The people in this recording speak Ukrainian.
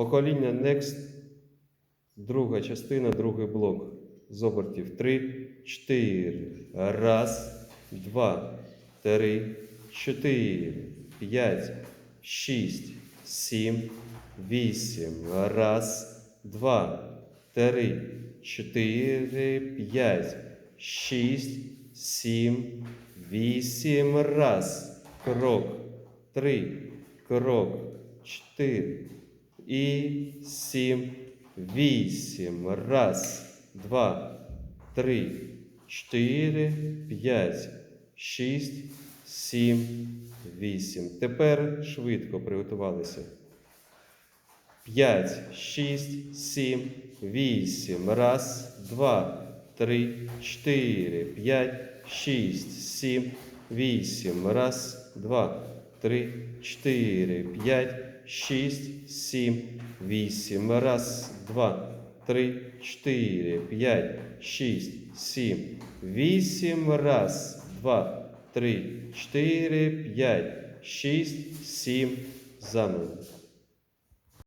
Покоління Next, друга частина, другий блок. З обертів 3, 4. Раз, два, три, чотири, п'ять, шість, сім, вісім. Раз, два, три, чотири, п'ять, шість, сім, вісім. Раз. Крок. Три. Крок. Чотири. І сім. Вісім. Раз, два, три, чотири, п'ять, шість, сім, вісім. Тепер швидко приготувалися. П'ять, шість, сім, вісім. Раз, два, три, чотири, п'ять, шість, сім, вісім. Раз, два, три, чотири, п'ять, шість, сім, вісім. Раз, два, три, чотири, п'ять, шість, сім, вісім. Раз, два, три, чотири, п'ять, шість, сім. Заново.